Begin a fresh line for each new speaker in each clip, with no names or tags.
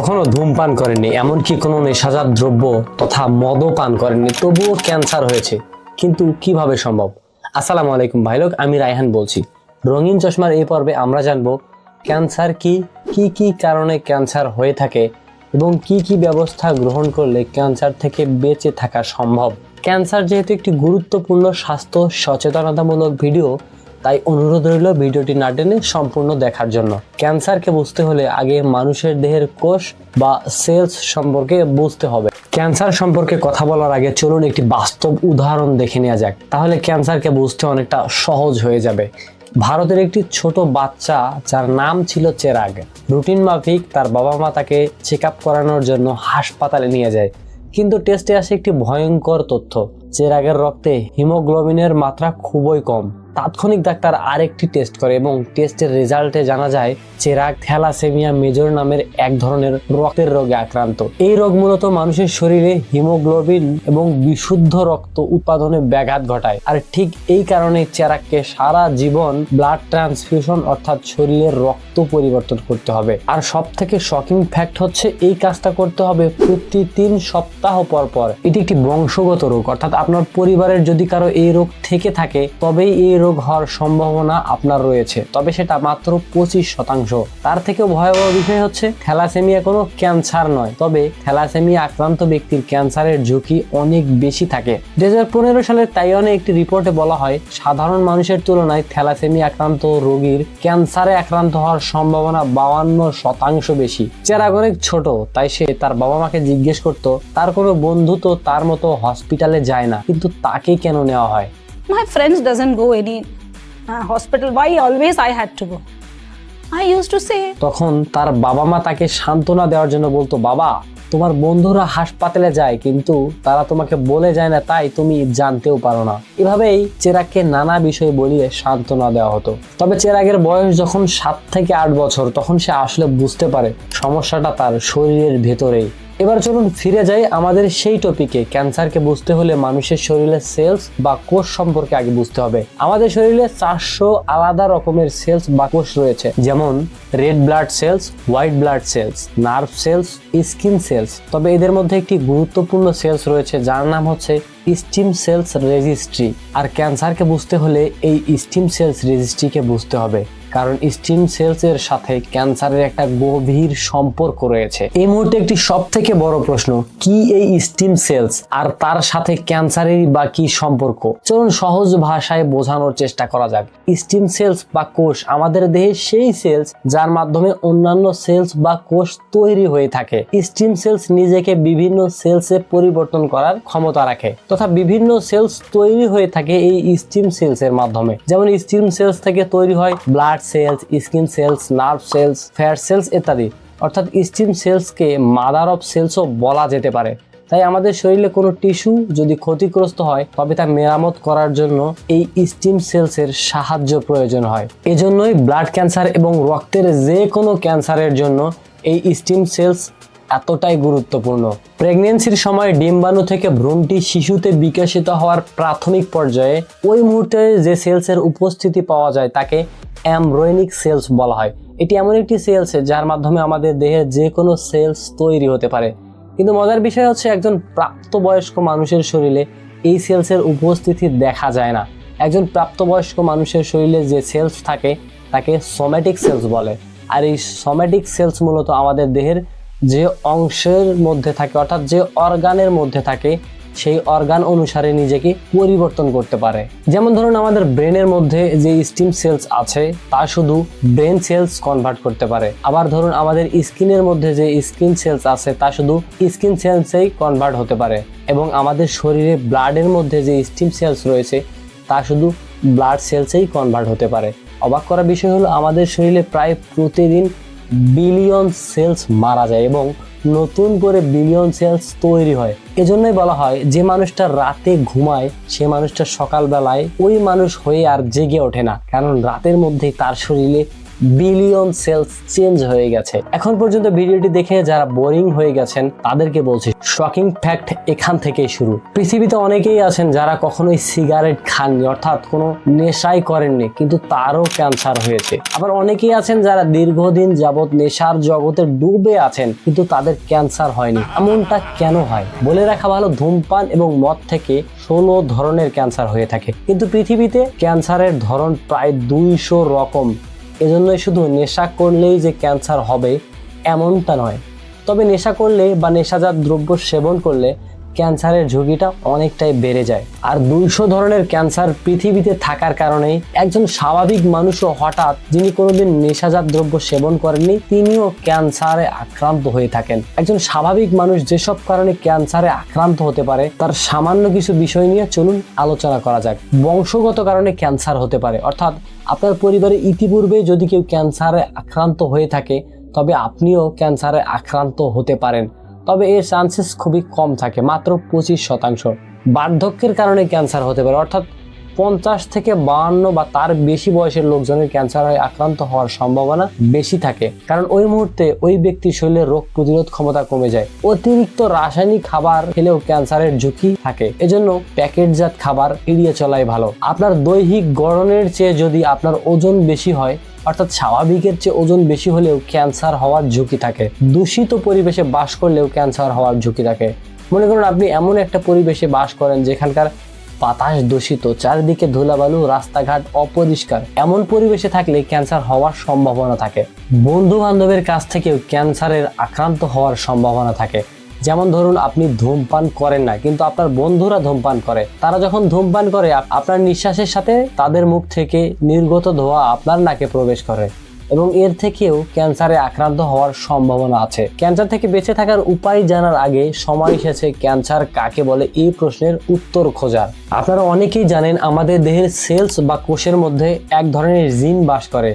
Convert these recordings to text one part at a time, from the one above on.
কখনো ধূমপান করেননি, এমনকি কোনো নেশাজাত দ্রব্য তথা মদও পান করেননি, তবুও ক্যান্সার হয়েছে। কিন্তু কীভাবে সম্ভব? আসসালামু আলাইকুম ভাই লোক আমি রায়হান বলছি। রঙিন চশমার এই পর্বে আমরা জানব ক্যান্সার কি কি কি কারণে ক্যান্সার হয়ে থাকে এবং কি কি ব্যবস্থা গ্রহণ করলে ক্যান্সার থেকে বেঁচে থাকা সম্ভব। ক্যান্সার যেহেতু একটি গুরুত্বপূর্ণ স্বাস্থ্য সচেতনতামূলক ভিডিও তাই অনুরোধ রইল ভিডিওটি না টেনে সম্পূর্ণ দেখার জন্য। ক্যান্সারকে বুঝতে হলে আগে মানুষের দেহের কোষ বা সেলস সম্পর্কে বুঝতে হবে। ক্যান্সার সম্পর্কে কথা বলার আগে চলুন একটি বাস্তব উদাহরণ দেখে নেওয়া যাক। তাহলে ক্যান্সারকে বুঝতে অনেকটা সহজ হয়ে যাবে। ভারতের একটি ছোট বাচ্চা যার নাম ছিল চেরাগ। রুটিন মাফিক তার বাবা মা তাকে চেক করানোর জন্য হাসপাতালে নিয়ে যায়। কিন্তু টেস্টে আসে একটি ভয়ঙ্কর তথ্য। চেরাগের রক্তে হিমোগ্লোবিনের মাত্রা খুবই কম। তাৎক্ষণিক ডাক্তার আরেকটি টেস্ট করে এবং টেস্টের রেজাল্টে জানা যায়, চেরাগ থ্যালাসেমিয়া মেজর নামের এক ধরনের রক্তের রোগে আক্রান্ত। এই রোগ মূলত মানুষের শরীরে হিমোগ্লোবিন এবং বিশুদ্ধ রক্ত উৎপাদনে ব্যাঘাত ঘটায়। আর ঠিক এই কারণে চেরাককে সারা জীবন ব্লাড ট্রান্সফিউশন অর্থাৎ শরীরের রক্ত পরিবর্তন করতে হবে। আর সব থেকে শকিং ফ্যাক্ট হচ্ছে, এই কাজটা করতে হবে প্রতি তিন সপ্তাহ পর পর। এটি একটি বংশগত রোগ, অর্থাৎ আপনার পরিবারের যদি কারও এই রোগ থেকে থাকে, তবেই এই রোগ হওয়ার সম্ভাবনা আপনার রয়েছে। তবে সেটা মাত্র পঁচিশ শতাংশ। তার থেকেও ভয়াবহ বিষয় হচ্ছে, থ্যালাসেমিয়া কোনো ক্যান্সার নয়। তবে থ্যালাসেমিয়া আক্রান্ত ব্যক্তির ক্যান্সারের ঝুঁকি অনেক বেশি থাকে। দু হাজার পনেরো সালের তাইওয়ানে একটি রিপোর্টে বলা হয়, সাধারণ মানুষের তুলনায় থ্যালাসেমিয়া আক্রান্ত রোগীর ক্যান্সারে আক্রান্ত হওয়ার সম্ভাবনা বাউান্ন শতাংশ বেশি। চেরাগ অনেক ছোট, তাই সে তার বাবা মাকে জিজ্ঞেস করত, তার কোনো বন্ধু তো তার মতো হসপিটালে যায় না, কিন্তু তাকে কেন নেওয়া হয়?
My friends doesn't go any uh, hospital. Why always I had to go? I used to say,
তখন তার বাবা মা তাকে সান্ত্বনা দেওয়ার জন্য বলতো বাবা তোমার বন্ধুরা হাসপাতালে যায় কিন্তু তারা তোমাকে বলে যায় না তাই তুমি জানতেও পারো না এভাবেই চেরাগকে নানা বিষয় বলিয়ে সান্ত্বনা দেওয়া হতো তবে চেরাগের বয়স যখন সাত থেকে আট বছর তখন সে আসলে বুঝতে পারে সমস্যাটা তার শরীরের ভেতরেই এবার চলুন ফিরে যাই আমাদের সেই টপিকে ক্যান্সারকে বুঝতে হলে মানুষের শরীরের সেলস বা কোষ সম্পর্কে আগে বুঝতে হবে। আমাদের শরীরে চারশো আলাদা রকমের সেলস বা কোষ রয়েছে। যেমন red blood cells white blood cells nerve cells skin cells তবে এদের মধ্যে একটি গুরুত্বপূর্ণ সেলস রয়েছে, যার নাম হচ্ছে স্টিম সেলস রেজিস্ট্রি আর ক্যান্সারকে বুঝতে হলে এই স্টিম সেলস রেজিস্ট্রিকে বুঝতে হবে। কারণ স্টিম সেলস এর সাথে ক্যান্সারের একটা গভীর সম্পর্ক রয়েছে। এই মুহূর্তে একটি সব থেকে বড় প্রশ্ন, কি এই স্টিম সেলস আর তার সাথে ক্যান্সারের বা কি সম্পর্ক? চলুন সহজ ভাষায় বোঝানোর চেষ্টা করা যাক। স্টিম সেলস বা কোষ আমাদের দেহে সেই সেলস যার মাধ্যমে অন্যান্য সেলস বা কোষ তৈরি হয়ে থাকে। স্টিম সেলস নিজেকে বিভিন্ন সেলসে পরিবর্তন করার ক্ষমতা রাখে তথা বিভিন্ন সেলস তৈরি হয়ে থাকে এই স্টিম সেলস এর মাধ্যমে। যেমন স্টিম সেলস থেকে তৈরি হয় blood cells, skin cells, nerve cells, fat cells ইত্যাদি। অর্থাৎ স্টিম সেলসকে মাদার অফ সেলসও বলা যেতে পারে। তাই আমাদের শরীরে কোনো টিস্যু যদি ক্ষতিগ্রস্ত হয়, তবে তা মেরামত করার জন্য এই স্টিম সেলসের সাহায্য প্রয়োজন হয়। এজন্যই ব্লাড ক্যান্সার এবং রক্তের যে কোনো ক্যান্সারের জন্য এই স্টিম সেলস এতটাই গুরুত্বপূর্ণ। প্রেগনেন্সির সময় ডিম্বাণু থেকে ভ্রূণটি শিশুতে বিকশিত হওয়ার প্রাথমিক পর্যায়ে ওই মুহূর্তে যে সেলসের উপস্থিতি পাওয়া যায় তাকে অ্যামব্রোনিক সেলস বলা হয়। এটি এমন একটি সেলস যার মাধ্যমে আমাদের দেহের যে কোনো সেলস তৈরি হতে পারে। কিন্তু মজার বিষয় হচ্ছে একজন প্রাপ্তবয়স্ক মানুষের শরীরে এই সেলসের উপস্থিতি দেখা যায় না। একজন প্রাপ্তবয়স্ক মানুষের শরীরে যে সেলস থাকে তাকে সোম্যাটিক সেলস বলে। আর এই সোম্যাটিক সেলস মূলত আমাদের দেহের যে অংশের মধ্যে থাকে, অর্থাৎ যে অর্গানের মধ্যে থাকে, সেই অর্গান অনুসারে নিজেকে পরিবর্তন করতে পারে। যেমন ধরুন, আমাদের ব্রেনের মধ্যে যে স্টিম সেলস আছে, তা শুধু ব্রেন সেলস কনভার্ট করতে পারে। আবার ধরুন, আমাদের স্কিনের মধ্যে যে স্কিন সেলস আছে, তা শুধু স্কিন সেলসেই কনভার্ট হতে পারে। এবং আমাদের শরীরে ব্লাডের মধ্যে যে স্টিম সেলস রয়েছে, তা শুধু ব্লাড সেলসেই কনভার্ট হতে পারে। অবাক করা বিষয় হলো, আমাদের শরীরে প্রায় প্রতিদিন বিলিয়ন সেলস মারা যায় এবং নতুন করে বিলিয়ন সেলস তৈরি হয়। এজন্যই বলা হয়, যে মানুষটা রাতে ঘুমায়, সে মানুষটা সকালবেলায় ওই মানুষ হয়ে আর জেগে ওঠে না। কারণ রাতের মধ্যে তার শরীরে বিলিয়ন সেলস চেঞ্জ হয়ে গেছে। এখন পর্যন্ত ভিডিওটি দেখে যারা বোরিং হয়ে গেছেন, তাদেরকে বলছি শকিং ফ্যাক্ট এখান থেকেই শুরু। পৃথিবীতে অনেকেই আছেন যারা কখনোই সিগারেট খাননি, অর্থাৎ কোনো নেশাই করেননি, কিন্তু তারও ক্যান্সার হয়েছে। আবার অনেকেই আছেন যারা দীর্ঘদিন যাবৎ নেশার জগতে ডুবে আছেন, কিন্তু তাদের ক্যান্সার হয়নি। এমনটা কেন হয়? বলে রাখা ভালো, ধূমপান এবং মদ থেকে ষোলো ধরনের ক্যান্সার হয়ে থাকে। কিন্তু পৃথিবীতে ক্যান্সারের ধরন প্রায় দুইশো রকম। এজন্যই শুধু নেশা করলেই যে ক্যান্সার হবে, এমনটা নয়। তবে নেশা করলে বা নেশাজাত দ্রব্য সেবন করলে ক্যান্সারের ঝুঁকিটা অনেকটাই বেড়ে যায়। আর দুইশো ধরনের ক্যান্সার পৃথিবীতে থাকার কারণেই একজন স্বাভাবিক মানুষও হঠাৎ, যিনি কোনোদিন নেশাজাত দ্রব্য সেবন করেননি, তিনিও ক্যান্সারে আক্রান্ত হয়ে থাকেন। একজন স্বাভাবিক মানুষ যেসব কারণে ক্যান্সারে আক্রান্ত হতে পারে, তার সামান্য কিছু বিষয় নিয়ে চলুন আলোচনা করা যাক। বংশগত কারণে ক্যান্সার হতে পারে। অর্থাৎ আপনার পরিবারে ইতিপূর্বে যদি কেউ ক্যান্সারে আক্রান্ত হয়ে থাকে, তবে আপনিও ক্যান্সারে আক্রান্ত হতে পারেন। তবে এর চান্সেস খুবই কম থাকে, মাত্র পঁচিশ শতাংশ। বার্ধক্যের কারণে ক্যান্সার হতে পারে, অর্থাৎ পঞ্চাশ থেকে বাহান্ন বা তার বেশি বয়সের লোকজনের ক্যান্সার হয়ে, আক্রান্ত হওয়ার সম্ভাবনা বেশি থাকে। কারণ ওই মুহূর্তে ওই ব্যক্তির শরীরে রোগ প্রতিরোধ ক্ষমতা কমে যায়। অতিরিক্ত রাসায়নিক খাবার খেলেও ক্যান্সারের ঝুঁকি থাকে। এজন্য প্যাকেটজাত খাবার এড়িয়ে চলাই ভালো। আপনার দৈহিক গড়নের চেয়ে যদি আপনার ওজন বেশি হয়, অর্থাৎ স্বাভাবিকের চেয়ে ওজন বেশি হলেও ক্যান্সার হওয়ার ঝুঁকি থাকে। দূষিত পরিবেশে বাস করলেও ক্যান্সার হওয়ার ঝুঁকি থাকে। মনে করুন আপনি এমন একটা পরিবেশে বাস করেন যেখানকার বাতাস দূষিত, চারিদিকে ধুলাবালু, রাস্তাঘাট অপরিষ্কার। এমন পরিবেশে থাকলে ক্যান্সার হওয়ার সম্ভাবনা থাকে। বন্ধু বান্ধবের কাছ থেকেও ক্যান্সারের আক্রান্ত হওয়ার সম্ভাবনা থাকে। যেমন ধরুন, আপনি ধূমপান করেন না, কিন্তু আপনার বন্ধুরা ধূমপান করে। তারা যখন ধূমপান করে আপনার নিঃশ্বাসের সাথে তাদের মুখ থেকে নির্গত ধোঁয়া আপনার নাকে প্রবেশ করে। এবং এর থেকেও ক্যান্সারে আক্রান্ত হওয়ার সম্ভাবনা আছে। ক্যান্সার থেকে বেঁচে থাকার উপায় জানার আগে সময় এসেছে ক্যান্সার কাকে বলে এই প্রশ্নের উত্তর খোঁজার। আপনারা অনেকেই জানেন আমাদের দেহের সেলস বা কোষের মধ্যে এক ধরনের জিন বাস করে।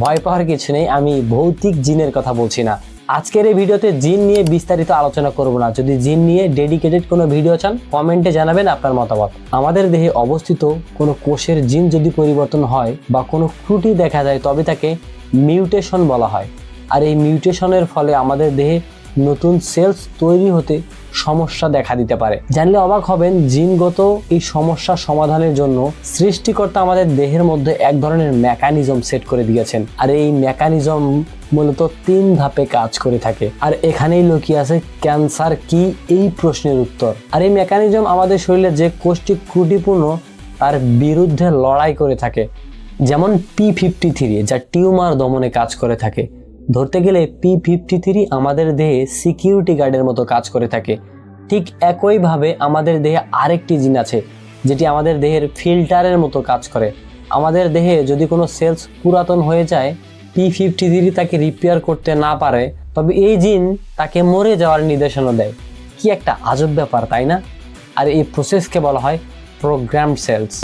ভয় পাওয়ার কিছু নেই, আমি ভৌতিক জিনের কথা বলছি না। আজকের এই ভিডিওতে জিন নিয়ে বিস্তারিত আলোচনা করব না। যদি জিন নিয়ে ডেডিকেটেড কোনো ভিডিও চান, কমেন্টে জানাবেন আপনার মতামত। আমাদের দেহে অবস্থিত কোনো কোষের জিন যদি পরিবর্তন হয় বা কোনো ত্রুটি দেখা যায় তবে তাকে মিউটেশন বলা হয়। আর এই মিউটেশনের ফলে আমাদের দেহে নতুন সেলস তৈরি হতে সমস্যা দেখা দিতে পারে। জানলে অবাক হবেন, জিনগত এই সমস্যা সমাধানের জন্য সৃষ্টিকর্তা আমাদের দেহের মধ্যে এক ধরনের মেকানিজম সেট করে দিয়েছেন। আর এই মেকানিজম মূলত তিন ধাপে কাজ করে থাকে। আর এখানেই লুকিয়ে আছে ক্যান্সার কি এই প্রশ্নের উত্তর। আর এই মেকানিজম আমাদের শরীরে যে কোষটি ত্রুটিপূর্ণ, তার বিরুদ্ধে লড়াই করে থাকে। যেমন পি ফিফটি থ্রি যা টিউমার দমনে কাজ করে থাকে। ধরতে গেলে পি ফিফটি থ্রি আমাদের দেহে সিকিউরিটি গার্ডের মতো কাজ করে থাকে। ঠিক একইভাবে আমাদের দেহে আরেকটি জিন আছে, যেটি আমাদের দেহের ফিল্টারের মতো কাজ করে। আমাদের দেহে যদি কোনো সেলস পুরাতন হয়ে যায় পি ফিফটি থ্রি তাকে রিপেয়ার করতে না পারে, তবে এই জিন তাকে মরে যাওয়ার নির্দেশনা দেয়। কি একটা আজব ব্যাপার, তাই না? আর এই প্রসেসকে বলা হয় প্রোগ্রাম সেলস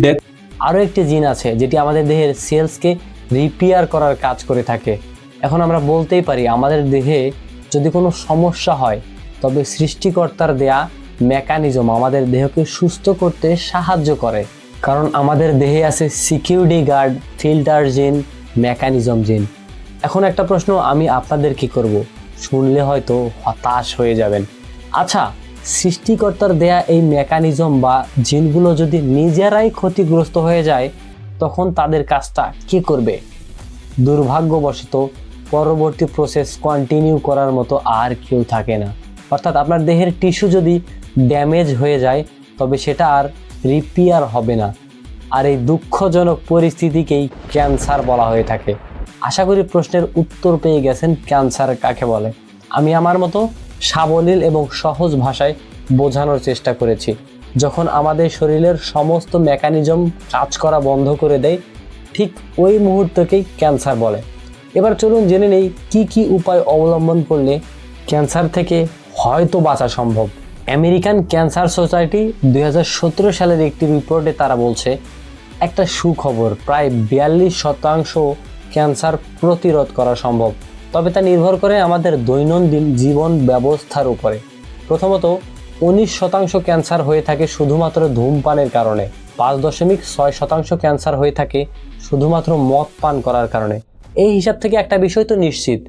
আরও একটি জিন আছে যেটি আমাদের দেহের সেলসকে রিপেয়ার করার কাজ করে থাকে। এখন আমরা বলতেই পারি, আমাদের দেহে যদি কোনো সমস্যা হয়, তবে সৃষ্টিকর্তার দেয়া মেকানিজম আমাদের দেহকে সুস্থ করতে সাহায্য করে। কারণ আমাদের দেহে আছে security guard, filter gene, mechanism gene. এখন একটা প্রশ্ন আমি আপনাদের কি করব? শুনলে হয়তো হতাশ হয়ে যাবেন। আচ্ছা সৃষ্টিকর্তার দেয়া এই মেকানিজম বা জিনগুলো যদি নিজেরাই ক্ষতিগ্রস্ত হয়ে যায়, তখন তাদের কাজটা কে করবে? দুর্ভাগ্যবশত, পরবর্তী প্রসেস কন্টিনিউ করার মতো আর কেউ থাকে না। অর্থাৎ আপনার দেহের টিস্যু যদি ড্যামেজ হয়ে যায়, তবে সেটা আর রিপেয়ার হবে না। আর এই দুঃখজনক পরিস্থিতিকেই ক্যান্সার বলা হয়ে থাকে। আশা করি প্রশ্নের উত্তর পেয়ে গেছেন ক্যান্সার কাকে বলে। আমি আমার মতো সাবলীল এবং সহজ ভাষায় বোঝানোর চেষ্টা করেছি। যখন আমাদের শরীরের সমস্ত মেকানিজম কাজ করা বন্ধ করে দেয়, ঠিক ওই মুহূর্তকেই ক্যান্সার বলে। এবার চলুন জেনে নেই কি কি উপায় অবলম্বন করলে ক্যান্সার থেকে হয়তো বাঁচা সম্ভব। আমেরিকান ক্যান্সার সোসাইটি দু হাজার সতেরো সালের একটি রিপোর্টে তারা বলছে, একটা সুখবর, প্রায় বিয়াল্লিশ শতাংশ ক্যান্সার প্রতিরোধ করা সম্ভব। তবে তা নির্ভর করে আমাদের দৈনন্দিন জীবন ব্যবস্থার উপরে। প্রথমত, উনিশ শতাংশ ক্যান্সার হয়ে থাকে শুধুমাত্র ধূমপানের কারণে। পাঁচ দশমিক ছয় শতাংশ ক্যান্সার হয়ে থাকে শুধুমাত্র মদ পান করার কারণে। এই হিসাব থেকে একটা বিষয় তো নিশ্চিত,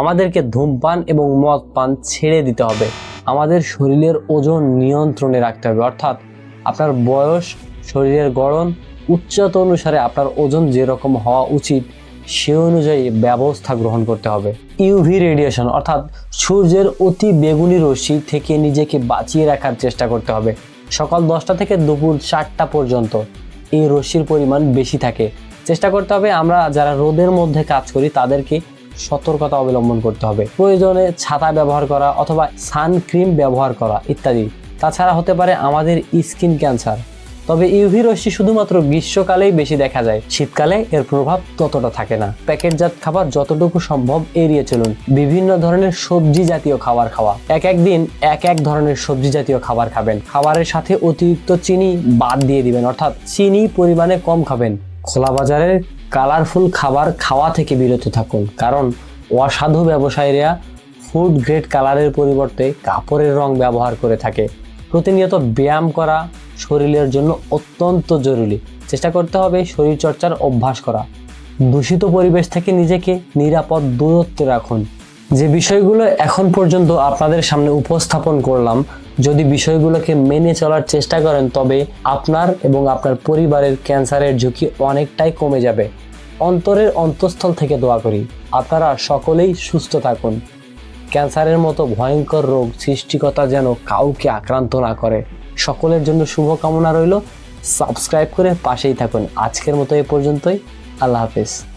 আমাদেরকে ধূমপান এবং মদ পান ছেড়ে দিতে হবে। আমাদের শরীরের ওজন নিয়ন্ত্রণে রাখতে হবে। অর্থাৎ, আপনার বয়স, শরীরের গড়ন, উচ্চতা অনুসারে আপনার ওজন যেরকম হওয়া উচিত সে অনুযায়ী ব্যবস্থা গ্রহণ করতে হবে। ইউভি রেডিয়েশন অর্থাৎ সূর্যের অতি বেগুনি রশ্মি থেকে নিজেকে বাঁচিয়ে রাখার চেষ্টা করতে হবে। সকাল দশটা থেকে দুপুর চারটা পর্যন্ত এই রশ্মির পরিমাণ বেশি থাকে। চেষ্টা করতে হবে আমরা যারা রোদের মধ্যে কাজ করি তাদেরকে সতর্কতা অবলম্বন করতে হবে। প্রয়োজনে ছাতা ব্যবহার করা অথবা সানক্রিম ব্যবহার করা ইত্যাদি। তাছাড়া হতে পারে আমাদের স্কিন ক্যান্সার। তবে ইউভি রশ্মি শুধুমাত্র গ্রীষ্মকালেই বেশি দেখা যায়। শীতকালে এর প্রভাব ততটা থাকে না। প্যাকেটজাত খাবার যতটুকু সম্ভব এড়িয়ে চলুন। বিভিন্ন ধরনের সবজি জাতীয় খাবার খাওয়া। এক এক দিন এক এক ধরনের সবজি জাতীয় খাবার খাবেন। খাবারের সাথে অতিরিক্ত চিনি বাদ দিয়ে দিবেন। অর্থাৎ চিনি পরিমাণে কম খাবেন। খোলা বাজারের কালারফুল খাবার খাওয়া থেকে বিরত থাকুন। কারণ অসাধু ব্যবসায়ীরা ফুড গ্রেড কালারের পরিবর্তে কাপড়ের রং ব্যবহার করে থাকে। প্রতিনিয়ত ব্যায়াম করা শরীরের জন্য অত্যন্ত জরুরি। চেষ্টা করতে হবে শরীরচর্চার অভ্যাস করা। দূষিত পরিবেশ থেকে নিজেকে নিরাপদ দূরত্বে রাখুন। যে বিষয়গুলো এখন পর্যন্ত আপনাদের সামনে উপস্থাপন করলাম, যদি বিষয়গুলোকে মেনে চলার চেষ্টা করেন, তবে আপনার এবং আপনার পরিবারের ক্যান্সারের ঝুঁকি অনেকটাই কমে যাবে। অন্তরের অন্তঃস্থল থেকে দোয়া করি। আপনারা সকলেই সুস্থ থাকুন। ক্যান্সারের মতো ভয়ঙ্কর রোগ সৃষ্টিকতা যেন কাউকে আক্রান্ত না করে। সকলের জন্য শুভকামনা রইল। সাবস্ক্রাইব করে পাশেই থাকুন। আজকের মতো এ পর্যন্তই। আল্লাহ হাফেজ।